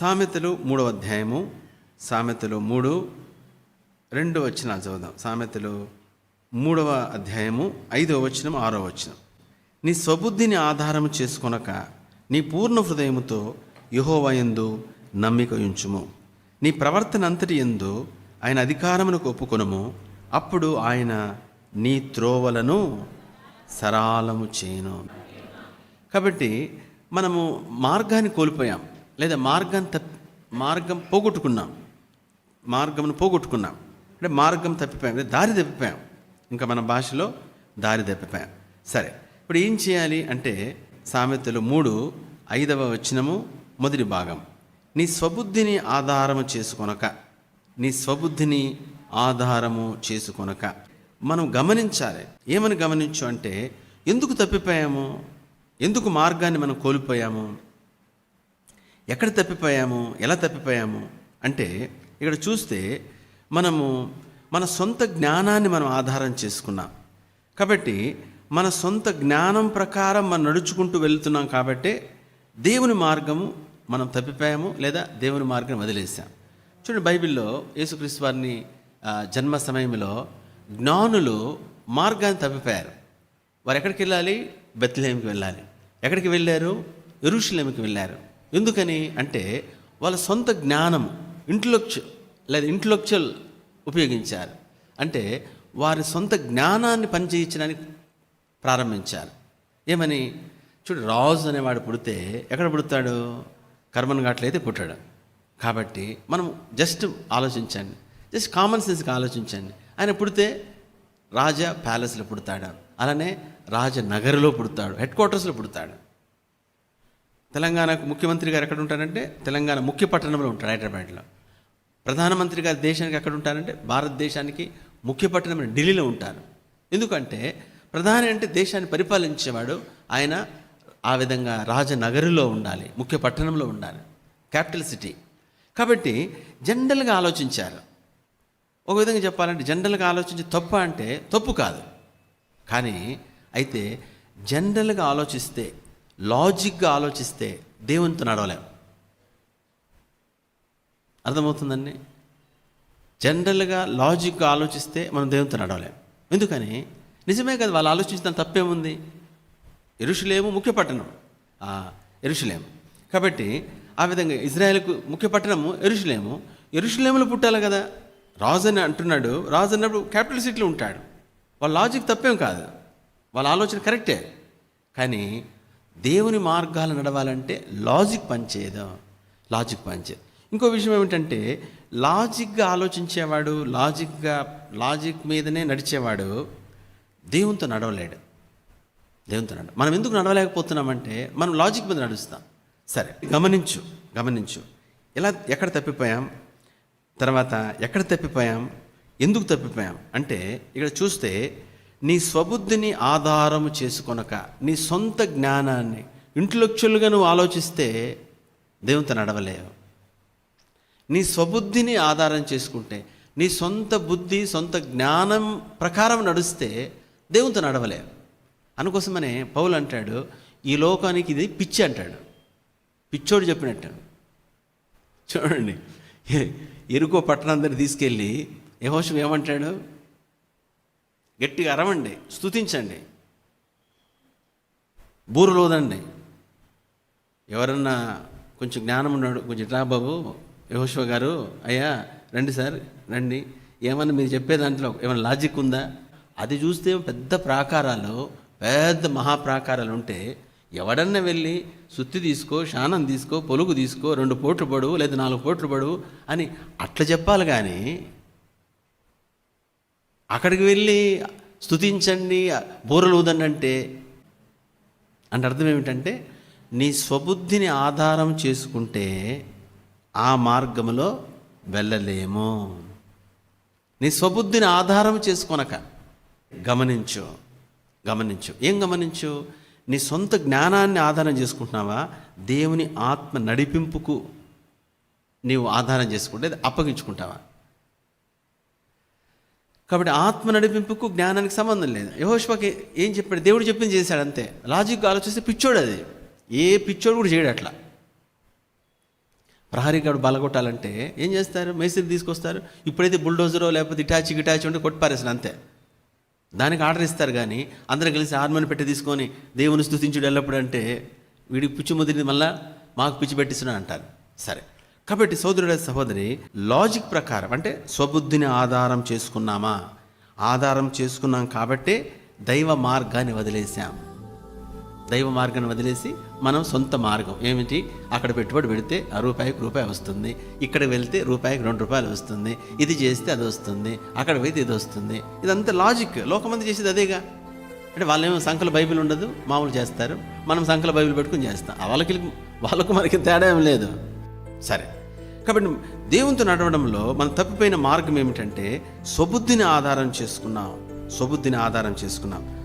సామెతలు మూడవ అధ్యాయము సామెతలు మూడు రెండు వచ్చిన చదువుదాం. సామెతలు మూడవ అధ్యాయము ఐదవ వచనం ఆరో వచనం. నీ స్వబుద్ధిని ఆధారం చేసుకొనక నీ పూర్ణ హృదయముతో యహోవయందు నమ్మిక ఉంచుము. నీ ప్రవర్తన అంతటి ఎందు ఆయన అధికారమునకు ఒప్పుకొనము. అప్పుడు ఆయన నీ త్రోవలను సరాలము చేయను. కాబట్టి మనము మార్గాన్ని కోల్పోయాం. లేదా మార్గం తప్పి మార్గం పోగొట్టుకున్నాం. మార్గంను పోగొట్టుకున్నాం. అంటే మార్గం తప్పిపోయాం. అంటే దారి తప్పిపోయాం. ఇంకా మన భాషలో దారి తప్పిపోయాం. సరే. ఇప్పుడు ఏం చేయాలి అంటే సామెతలు మూడు ఐదవ వచనము మొదటి భాగం. నీ స్వబుద్ధిని ఆధారము చేసుకొనక నీ స్వబుద్ధిని ఆధారము చేసుకొనక మనం గమనించాలి. ఏమని గమనించు అంటే ఎందుకు తప్పిపోయాము? ఎందుకు మార్గాన్ని మనం కోల్పోయాము? ఎక్కడ తప్పిపోయాము? ఎలా తప్పిపోయాము? అంటే ఇక్కడ చూస్తే మనము మన సొంత జ్ఞానాన్ని మనం ఆధారం చేసుకున్నాం. కాబట్టి మన సొంత జ్ఞానం ప్రకారం మనం నడుచుకుంటూ వెళ్తున్నాం కాబట్టి దేవుని మార్గము మనం తప్పిపోయాము లేదా దేవుని మార్గం వదిలేసాం చూడండి బైబిల్లో యేసుక్రీస్తు వారిని జన్మ సమయంలో జ్ఞానులు మార్గాన్ని తప్పిపోయారు. వారు ఎక్కడికి వెళ్ళాలి? బెత్లహేమ్కి వెళ్ళాలి. ఎక్కడికి వెళ్ళారు? ఎరుషులేమికి వెళ్ళారు. ఎందుకని అంటే వాళ్ళ సొంత జ్ఞానం ఇంటలెక్చు లేదా ఇంటలెక్చువల్ ఉపయోగించారు. అంటే వారి సొంత జ్ఞానాన్ని పనిచేయించడానికి ప్రారంభించారు. ఏమని? చూడు రాజు అనేవాడు పుడితే ఎక్కడ పుడతాడు? కర్మను ఘాట్లయితే పుట్టాడు. కాబట్టి మనం జస్ట్ ఆలోచించండి. జస్ట్ కామన్ సెన్స్గా ఆలోచించండి. ఆయన పుడితే రాజా ప్యాలెస్లో పుడతాడు. అలానే రాజనగర్లో పుడతాడు. హెడ్ క్వార్టర్స్లో పుడతాడు. తెలంగాణకు ముఖ్యమంత్రి గారు ఎక్కడ ఉంటారంటే తెలంగాణ ముఖ్య పట్టణంలో ఉంటారు హైదరాబాద్లో. ప్రధానమంత్రి గారు దేశానికి ఎక్కడ ఉంటారంటే భారతదేశానికి ముఖ్య పట్టణం ఢిల్లీలో ఉంటారు. ఎందుకంటే ప్రధాని అంటే దేశాన్ని పరిపాలించేవాడు ఆయన ఆ విధంగా రాజనగరిలో ఉండాలి ముఖ్య పట్టణంలో ఉండాలి క్యాపిటల్ సిటీ. కాబట్టి జనరల్గా ఆలోచించారు. ఒక విధంగా చెప్పాలంటే జనరల్గా ఆలోచించి తప్పు అంటే తప్పు కాదు. కానీ అయితే జనరల్గా ఆలోచిస్తే లాజిక్గా ఆలోచిస్తే దేవునితో నడవలేం. అర్థమవుతుందండి? జనరల్గా లాజిక్గా ఆలోచిస్తే మనం దేవునితో నడవలేం. ఎందుకని? నిజమే కదా వాళ్ళు ఆలోచించిన తప్పేముంది? ఎరుషులేము ముఖ్య పట్టణం. ఎరుషులేము. కాబట్టి ఆ విధంగా ఇజ్రాయెల్కు ముఖ్య పట్టణము ఎరుషులేము. ఎరుషులేములు పుట్టాలి కదా. రాజు అని అంటున్నాడు. రాజు అన్నప్పుడు క్యాపిటల్ సిటీలో ఉంటాడు. వాళ్ళ లాజిక్ తప్పేం కాదు. వాళ్ళ ఆలోచన కరెక్టే. కానీ దేవుని మార్గాలు నడవాలంటే లాజిక్ పనిచేయదు లాజిక్ పనిచేయదు ఇంకో విషయం ఏమిటంటే లాజిక్గా ఆలోచించేవాడు లాజిక్గా లాజిక్ మీదనే నడిచేవాడు దేవునితో నడవలేడు. దేవునితో నడ మనం ఎందుకు నడవలేకపోతున్నామంటే మనం లాజిక్ మీద నడుస్తాం. సరే గమనించు గమనించు. ఎలా ఎక్కడ తప్పిపోయాం? తర్వాత ఎక్కడ తప్పిపోయాం? ఎందుకు తప్పిపోయాం? అంటే ఇక్కడ చూస్తే నీ స్వబుద్ధిని ఆధారం చేసుకొనక నీ సొంత జ్ఞానాన్ని ఇంటలెక్చువల్గా నువ్వు ఆలోచిస్తే దేవునితో నడవలేవు. నీ స్వబుద్ధిని ఆధారం చేసుకుంటే నీ సొంత బుద్ధి సొంత జ్ఞానం ప్రకారం నడిస్తే దేవునితో నడవలేవు. అందుకోసమనే పౌలు అంటాడు ఈ లోకానికి ఇది పిచ్చి అంటాడు. పిచ్చోడు చెప్పినట్టు. చూడండి ఎ- ఎరుకో పట్టణందరిని తీసుకెళ్ళి యహోషం ఏమంటాడు? గట్టిగా అరవండి స్తుతించండి. బూరలోదండి. ఎవరన్నా కొంచెం జ్ఞానం ఉన్నాడు కొంచెం రా బాబు యహోశ్వ గారు అయ్యా రండి సార్ రండి. ఏమన్నా మీరు చెప్పే దాంట్లో ఏమైనా లాజిక్ ఉందా? అది చూస్తే పెద్ద ప్రాకారాలు పెద్ద మహాప్రాకారాలు ఉంటే ఎవడన్నా వెళ్ళి సుత్తి తీసుకో శానం తీసుకో పొలుగు తీసుకో రెండు పోట్లు పడు లేదా నాలుగు పోట్లు పడు అని అట్లా చెప్పాలి కానీ అక్కడికి వెళ్ళి స్థుతించండి బూరలు ఊదండి అంటే అంటే అర్థం ఏమిటంటే నీ స్వబుద్ధిని ఆధారం చేసుకుంటే ఆ మార్గములో వెళ్ళలేము. నీ స్వబుద్ధిని ఆధారం చేసుకొనక గమనించు గమనించు. ఏం గమనించు? నీ సొంత జ్ఞానాన్ని ఆధారం చేసుకుంటున్నావా? దేవుని ఆత్మ నడిపింపుకు నీవు ఆధారం చేసుకుంటే అది అప్పగించుకుంటావా? కాబట్టి ఆత్మ నడిపింపుకు జ్ఞానానికి సంబంధం లేదు. యహోష్వాకి ఏం చెప్పాడు? దేవుడు చెప్పింది చేశాడు అంతే. లాజిక్ ఆలోచిస్తే పిచ్చోడు అది. ఏ పిచ్చోడు కూడా చేయడు అట్లా. ప్రహరీ గడు బలగొట్టాలంటే ఏం చేస్తారు? మేస్త్రి తీసుకొస్తారు. ఇప్పుడైతే బుల్డోజరో లేకపోతే ఇటాచి గిటాచి ఉంటే కొట్టిపారేసిన అంతే. దానికి ఆర్డర్ ఇస్తారు కానీ అందరం కలిసి ఆర్మని పెట్టి తీసుకొని దేవుని స్థుతించుడు ఎల్లప్పుడు అంటే వీడికి పిచ్చి ముదిరిది మళ్ళా మాకు పిచ్చి పెట్టిస్తున్నాడు అంటారు. సరే. కాబట్టి సోదరుడ సహోదరి లాజిక్ ప్రకారం అంటే స్వబుద్ధిని ఆధారం చేసుకున్నామా? ఆధారం చేసుకున్నాం కాబట్టే దైవ మార్గాన్ని వదిలేసాం దైవ మార్గాన్ని వదిలేసి మనం సొంత మార్గం. ఏమిటి? అక్కడ పెట్టుబడి పెడితే ఆ రూపాయికి రూపాయి వస్తుంది. ఇక్కడ వెళ్తే రూపాయికి రెండు రూపాయలు వస్తుంది. ఇది చేస్తే అది వస్తుంది. అక్కడ పోయితే ఇది వస్తుంది. ఇదంతా లాజిక్ లోకమంది చేసేది అదేగా. అంటే వాళ్ళేమో సంఖ్యలో బైబిల్ ఉండదు మామూలు చేస్తారు. మనం సంఖ్యలో బైబిల్ పెట్టుకుని చేస్తాం. వాళ్ళకి వాళ్ళకు మనకి తేడా ఏం లేదు. సరే. కాబట్టి దేవునితో నడవడంలో మనం తప్పిపోయిన మార్గం ఏమిటంటే స్వబుద్ధిని ఆధారం చేసుకున్నాం. స్వబుద్ధిని ఆధారం చేసుకున్నాం.